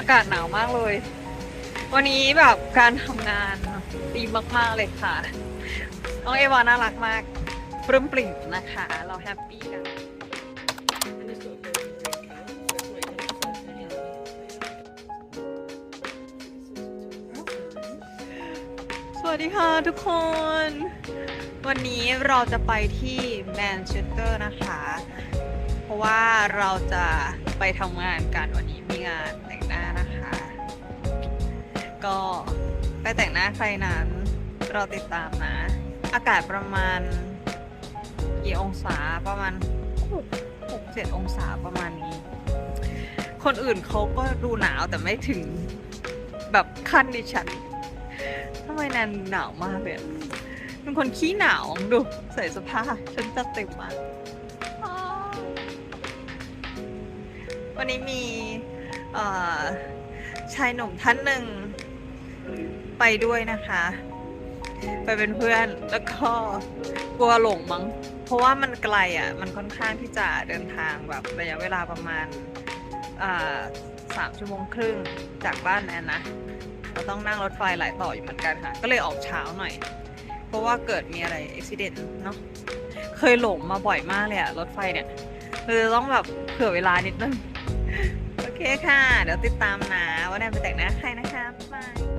อากาศหนาวมากเลย วันนี้แบบการทำงานดีมาก ๆ เลยค่ะ น้องเอวาน่ารักมาก ปลื้มปริ่มนะคะ เราแฮปปี้กัน สวัสดีค่ะทุกคน วันนี้เราจะไปที่แมนเชสเตอร์นะคะ ราะว่าเราจะไปทำงานกันวันนี้มีงานแต่งหน้านะคะ ก็ไปแต่งหน้าใครนั้นเราติดตามนะ อากาศประมาณกี่องศาประมาณ6 6 7องศาประมาณนี้ คนอื่นเขาก็ดูหนาวแต่ไม่ถึงแบบขั้นดิฉันทำไมแนนหนาวมากเลยเป็นคนขี้หนาวดูใส่เสื้อผ้าฉันจัดเต็มมาก วันนี้มีชายหนุ่มท่านหนึ่งไปด้วยนะคะ ไปเป็นเพื่อนแล้วก็กลัวหลงมั้ง เพราะว่ามันไกลอะ มันค่อนข้างที่จะเดินทางแบบระยะเวลาประมาณสามชั่วโมงครึ่งจากบ้านแอนนะเราต้องนั่งรถไฟหลายต่ออยู่เหมือนกันค่ะ ก็เลยออกเช้าหน่อย เพราะว่าเกิดมีอะไรอุบิเหตุเนาะเคยหลงมาบ่อยมากเลยอะรถไฟเนี่ยคือต้องแบบเผื่อเวลานิดนึง เคค่ะ เดี๋ยวติดตามนะว่าแนนไปแต่งหน้าใครนะคะบ๊าย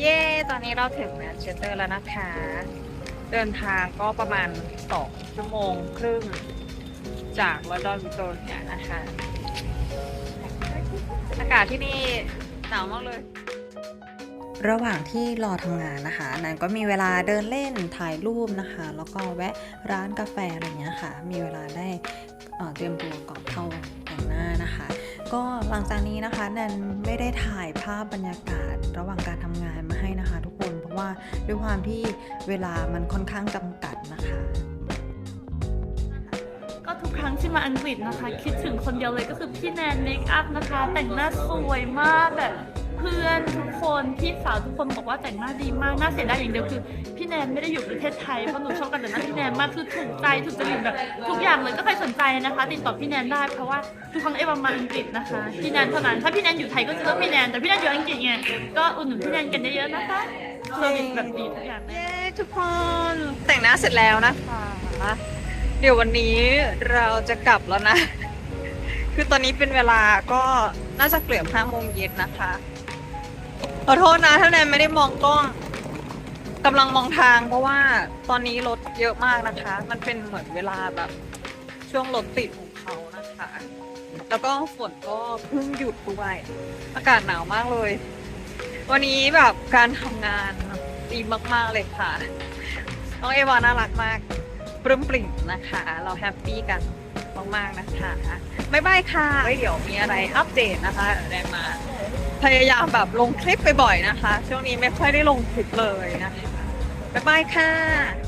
เย้ ตอนนี้เราถึงแมนเชสเตอร์แล้วนะคะ เดินทางก็ประมาณสองชั่วโมงครึ่งจากลอนดอนวิกตอเรียนะคะ อากาศที่นี่หนาวมากเลย ระหว่างที่รอทำงานนะคะ นันก็มีเวลาเดินเล่นถ่ายรูปนะคะ แล้วก็แวะร้านกาแฟอะไรเงี้ยค่ะ มีเวลาได้เเตรียมตัวก่อนเข้า แต่งหน้านะคะ ก็หลังจากนี้นะคะแนนไม่ได้ถ่ายภาพบรรยากาศระหว่างการทำงานมาให้นะคะ ทุกคนเพราะว่าด้วยความที่เวลามันค่อนข้างจำกัดนะคะ ก็ทุกครั้งที่มาอังกฤษนะคะ คิดถึงคนเดียวเลยก็คือพี่แนนเมคอัพนะคะ แต่งหน้าสวยมากแบบ พื่อนทุกคนพี่สาวทุกคนบอกว่าแต่งหน้าดีมากน่าเสียดายอย่างเดียวคือ พี่แนนไม่ได้อยู่ประเทศไทยเพราะหนูชอบการแต่หน้าพี่แนนมากคือถูกใจถูกจริตแบบทุกอย่างเลยก็ใครสนใจนะคะ ติดต่อพี่แนนได้เพราะว่าทุกครั้งเอวามาอังกฤษนะคะพี่แนนเท่านั้นถ้าพี่แนนอยู่ไทยก็จะเลือกพี่แนนแต่พี่แนนอยู่อังกฤษไงก็อุดหนุนพี่แนนกันเยอะๆนะคะเซอร์วิสแบบดีทุกอย่างเลยเย้ทุกคนแต่งหน้าเสร็จแล้วนะคะเดี๋ยววันนี้เราจะกลับแล้วนะ คือตอนนี้เป็นเวลาก็น่าจะเกือบห้าโมงเย็นนะคะ ขอโทษนะถ้าแนนไม่ได้มองกล้องกำลังมองทางเพราะว่าตอนนี้รถเยอะมากนะคะ มันเป็นเหมือนเวลาแบบ ช่วงรถติดของเขานะคะ แล้วก็ฝนก็เพิ่งหยุดด้วยอากาศหนาวมากเลย วันนี้แบบการทำงานดีมาก ๆ เลยค่ะ น้องเอวาน่ารักมากปลื้มปริ่มนะคะ เราแฮปปี้กันมากๆนะคะบ๊ายบายค่ะไว้เดี๋ยวมีอะไรอัปเดตนะคะเดี๋ยวได้มา พยายามแบบลงคลิปไปบ่อยนะคะ ช่วงนี้ไม่ค่อยได้ลงคลิปเลยนะคะ บ๊ายบายค่ะ